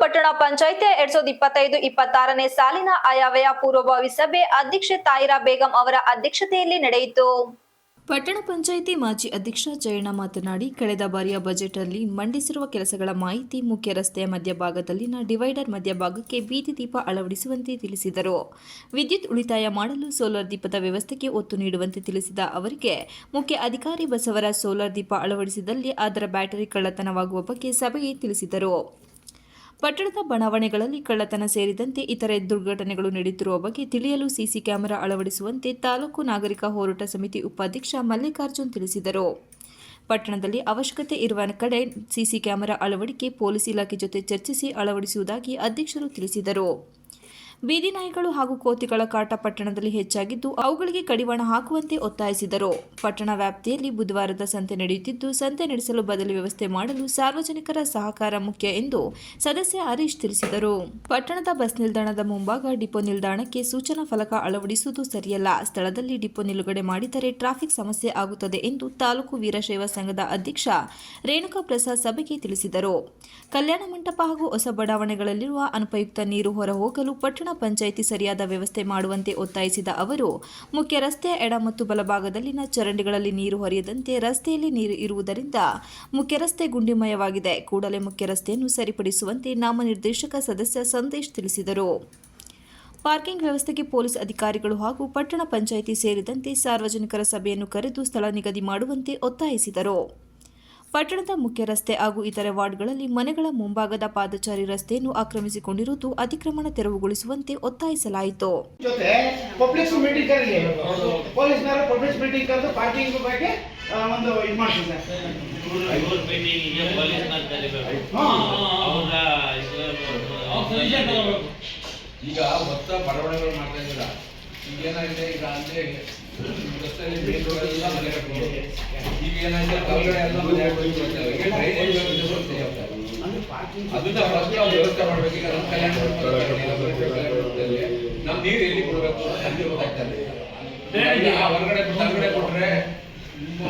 ಪಟ್ಟಣ ಪಂಚಾಯತ್ ಎರಡ್ ಸಾವಿರದ ಇಪ್ಪತ್ತೈದು, ಇಪ್ಪತ್ತಾರನೇ ಸಾಲಿನ ಆಯವ್ಯಯ ಪೂರ್ವಭಾವಿ ಸಭೆ ಅಧ್ಯಕ್ಷೆ ತಾಯಿರಾ ಬೇಗಂ ಅವರ ಅಧ್ಯಕ್ಷತೆಯಲ್ಲಿ ನಡೆಯಿತು. ಪಟ್ಟಣ ಪಂಚಾಯಿತಿ ಮಾಜಿ ಅಧ್ಯಕ್ಷ ಜಯಣ್ಣ ಮಾತನಾಡಿ, ಕಳೆದ ಬಾರಿಯ ಬಜೆಟ್ ಅಲ್ಲಿ ಮಂಡಿಸಿರುವ ಕೆಲಸಗಳ ಮಾಹಿತಿ ಮುಖ್ಯ ರಸ್ತೆಯ ಮಧ್ಯಭಾಗದಲ್ಲಿನ ಡಿವೈಡರ್ ಮಧ್ಯಭಾಗಕ್ಕೆ ಬೀದಿ ದೀಪ ಅಳವಡಿಸುವಂತೆ ತಿಳಿಸಿದರು. ವಿದ್ಯುತ್ ಉಳಿತಾಯ ಮಾಡಲು ಸೋಲಾರ್ ದೀಪದ ವ್ಯವಸ್ಥೆಗೆ ಒತ್ತು ನೀಡುವಂತೆ ತಿಳಿಸಿದ ಅವರಿಗೆ, ಮುಖ್ಯ ಅಧಿಕಾರಿ ಬಸವರ ಸೋಲಾರ್ ದೀಪ ಅಳವಡಿಸಿದಲ್ಲಿ ಅದರ ಬ್ಯಾಟರಿ ಕಳ್ಳತನವಾಗುವ ಬಗ್ಗೆ ಸಭೆಗೆ ತಿಳಿಸಿದರು. ಪಟ್ಟಣದ ಬಡಾವಣೆಗಳಲ್ಲಿ ಕಳ್ಳತನ ಸೇರಿದಂತೆ ಇತರೆ ದುರ್ಘಟನೆಗಳು ನಡೆಯುತ್ತಿರುವ ಬಗ್ಗೆ ತಿಳಿಯಲು ಸಿಸಿ ಕ್ಯಾಮೆರಾ ಅಳವಡಿಸುವಂತೆ ತಾಲೂಕು ನಾಗರಿಕ ಹೋರಾಟ ಸಮಿತಿ ಉಪಾಧ್ಯಕ್ಷ ಮಲ್ಲಿಕಾರ್ಜುನ್ ತಿಳಿಸಿದರು. ಪಟ್ಟಣದಲ್ಲಿ ಅವಶ್ಯಕತೆ ಇರುವ ಕಡೆ ಸಿಸಿ ಕ್ಯಾಮೆರಾ ಅಳವಡಿಕೆ, ಪೊಲೀಸ್ ಇಲಾಖೆ ಜೊತೆ ಚರ್ಚಿಸಿ ಅಳವಡಿಸುವುದಾಗಿ ಅಧ್ಯಕ್ಷರು ತಿಳಿಸಿದರು. ಬೀದಿ ನಾಯಿಗಳು ಹಾಗೂ ಕೋತಿಗಳ ಕಾಟ ಪಟ್ಟಣದಲ್ಲಿ ಹೆಚ್ಚಾಗಿದ್ದು, ಅವುಗಳಿಗೆ ಕಡಿವಾಣ ಹಾಕುವಂತೆ ಒತ್ತಾಯಿಸಿದರು. ಪಟ್ಟಣ ವ್ಯಾಪ್ತಿಯಲ್ಲಿ ಬುಧವಾರದ ಸಂತೆ ನಡೆಯುತ್ತಿದ್ದು, ಸಂತೆ ನಡೆಸಲು ಬದಲಿ ವ್ಯವಸ್ಥೆ ಮಾಡಲು ಸಾರ್ವಜನಿಕರ ಸಹಕಾರ ಮುಖ್ಯ ಎಂದು ಸದಸ್ಯ ಹರೀಶ್ ತಿಳಿಸಿದರು. ಪಟ್ಟಣದ ಬಸ್ ನಿಲ್ದಾಣದ ಮುಂಭಾಗ ಡಿಪೋ ನಿಲ್ದಾಣಕ್ಕೆ ಸೂಚನಾ ಫಲಕ ಅಳವಡಿಸುವುದು ಸರಿಯಲ್ಲ. ಸ್ಥಳದಲ್ಲಿ ಡಿಪೋ ನಿಲುಗಡೆ ಮಾಡಿದರೆ ಟ್ರಾಫಿಕ್ ಸಮಸ್ಯೆ ಆಗುತ್ತದೆ ಎಂದು ತಾಲೂಕು ವೀರಶೈವ ಸಂಘದ ಅಧ್ಯಕ್ಷ ರೇಣುಕಾ ಪ್ರಸಾದ್ ಸಭೆಗೆ ತಿಳಿಸಿದರು. ಕಲ್ಯಾಣ ಮಂಟಪ ಹಾಗೂ ಹೊಸ ಬಡಾವಣೆಗಳಲ್ಲಿರುವ ಅನುಪಯುಕ್ತ ನೀರು ಹೊರ ಹೋಗಲು ಪಟ್ಟಣ ಪಂಚಾಯಿತಿ ಸರಿಯಾದ ವ್ಯವಸ್ಥೆ ಮಾಡುವಂತೆ ಒತ್ತಾಯಿಸಿದ ಅವರು, ಮುಖ್ಯ ರಸ್ತೆಯ ಎಡ ಮತ್ತು ಬಲಭಾಗದಲ್ಲಿನ ಚರಂಡಿಗಳಲ್ಲಿ ನೀರು ಹರಿಯದಂತೆ ರಸ್ತೆಯಲ್ಲಿ ನೀರು ಇರುವುದರಿಂದ ಮುಖ್ಯ ರಸ್ತೆ ಗುಂಡಿಮಯವಾಗಿದೆ. ಕೂಡಲೇ ಮುಖ್ಯ ರಸ್ತೆಯನ್ನು ಸರಿಪಡಿಸುವಂತೆ ನಾಮನಿರ್ದೇಶಕ ಸದಸ್ಯ ಸಂದೇಶ್ ತಿಳಿಸಿದರು. ಪಾರ್ಕಿಂಗ್ ವ್ಯವಸ್ಥೆಗೆ ಪೊಲೀಸ್ ಅಧಿಕಾರಿಗಳು ಹಾಗೂ ಪಟ್ಟಣ ಪಂಚಾಯಿತಿ ಸೇರಿದಂತೆ ಸಾರ್ವಜನಿಕರ ಸಭೆಯನ್ನು ಕರೆದು ಸ್ಥಳ ನಿಗದಿ ಮಾಡುವಂತೆ ಒತ್ತಾಯಿಸಿದರು. ಪಟ್ಟಣದ ಮುಖ್ಯ ರಸ್ತೆ ಹಾಗೂ ಇತರೆ ವಾರ್ಡ್ಗಳಲ್ಲಿ ಮನೆಗಳ ಮುಂಭಾಗದ ಪಾದಚಾರಿ ರಸ್ತೆಯನ್ನು ಆಕ್ರಮಿಸಿಕೊಂಡಿರುವುದು ಅತಿಕ್ರಮಣ ತೆರವುಗೊಳಿಸುವಂತೆ ಒತ್ತಾಯಿಸಲಾಯಿತು. ಈಗ ಹೊತ್ತ ಬಡವಣೆಗಳು ಮಾಡ್ತಾ ಇದ್ದೀರಾ? ಈಗ ಏನಾಗಿದೆ? ಈಗ ಅಲ್ಲಿ ಈಗ ಏನಾಯ್ತು ಕೆಳಗಡೆ ಎಲ್ಲ ಮನೆ ಅದನ್ನ ನಾವು ವ್ಯವಸ್ಥೆ ಮಾಡ್ಬೇಕು ನಮ್ಮ ಕಲ್ಯಾಣ ನಮ್ ನೀರು ಎಲ್ಲಿ ಕೊಡ್ಬೇಕು ಅಲ್ಲಿ ಗೊತ್ತಾಗ್ತಾ ಇದೆ ಈಗ ಹೊರಗಡೆ ಹೊರಗಡೆ ಕೊಟ್ರೆ ನಿಮ್ಮ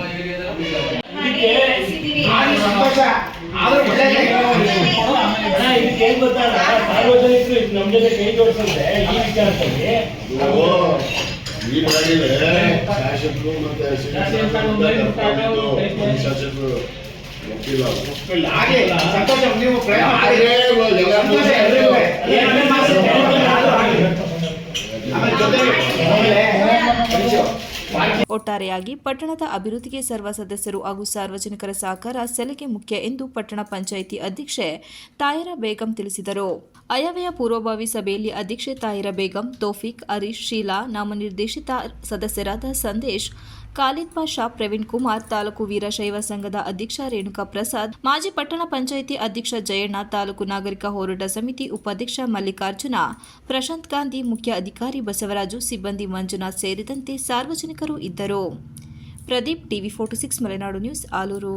ಗೊತ್ತಲ್ಲ, ಸಾರ್ವಜನಿಕರು ನಮ್ ಜೊತೆ ಕೈ ಜೋಡಿಸಿದ್ರೆ ಈ ವಿಚಾರದಲ್ಲಿ ಈ ಮಾಡಿದ್ರೆ ಶಾಸಕರು ಮತ್ತೆ ಶಾಸಕರು ಒಪ್ಪಿಲ್ಲ. ಹಾಗೆ ಸಂತೋಷ ನೀವು ಪ್ರಯತ್ನ ಒಟ್ಟಾರೆಯಾಗಿ ಪಟ್ಟಣದ ಅಭಿವೃದ್ಧಿಗೆ ಸರ್ವ ಸದಸ್ಯರು ಹಾಗೂ ಸಾರ್ವಜನಿಕರ ಸಹಕಾರ ಸೆಲೆಗೆ ಮುಖ್ಯ ಎಂದು ಪಟ್ಟಣ ಪಂಚಾಯಿತಿ ಅಧ್ಯಕ್ಷೆ ತಾಯಿರ ಬೇಗಂ ತಿಳಿಸಿದರು. ಅಯವ್ಯಯ ಪೂರ್ವಭಾವಿ ಸಭೆಯಲ್ಲಿ ಅಧ್ಯಕ್ಷೆ ತಾಯಿರ ಬೇಗಂ, ತೋಫಿಕ್, ಹರೀಶ್, ಶೀಲಾ, ನಾಮನಿರ್ದೇಶಿತ ಸದಸ್ಯರಾದ ಸಂದೇಶ್ ಖಾಲಿದ್ ಪಾಷಾ ಪ್ರವೀಣ್ ಕುಮಾರ್ ತಾಲೂಕು ವೀರಶೈವ ಸಂಘದ ಅಧ್ಯಕ್ಷ ರೇಣುಕಾ ಪ್ರಸಾದ್ ಮಾಜಿ ಪಟ್ಟಣ ಪಂಚಾಯಿತಿ ಅಧ್ಯಕ್ಷ ಜಯಣ್ಣ ತಾಲೂಕು ನಾಗರಿಕ ಹೋರಾಟ ಸಮಿತಿ ಉಪಾಧ್ಯಕ್ಷ ಮಲ್ಲಿಕಾರ್ಜುನ ಪ್ರಶಾಂತ್ ಗಾಂಧಿ ಮುಖ್ಯ ಅಧಿಕಾರಿ ಬಸವರಾಜು ಸಿಬ್ಬಂದಿ ಮಂಜುನಾಥ್ ಸೇರಿದಂತೆ ಸಾರ್ವಜನಿಕರು ಇದ್ದರು. Pradeep TV forty six Malenadu news, Aluru.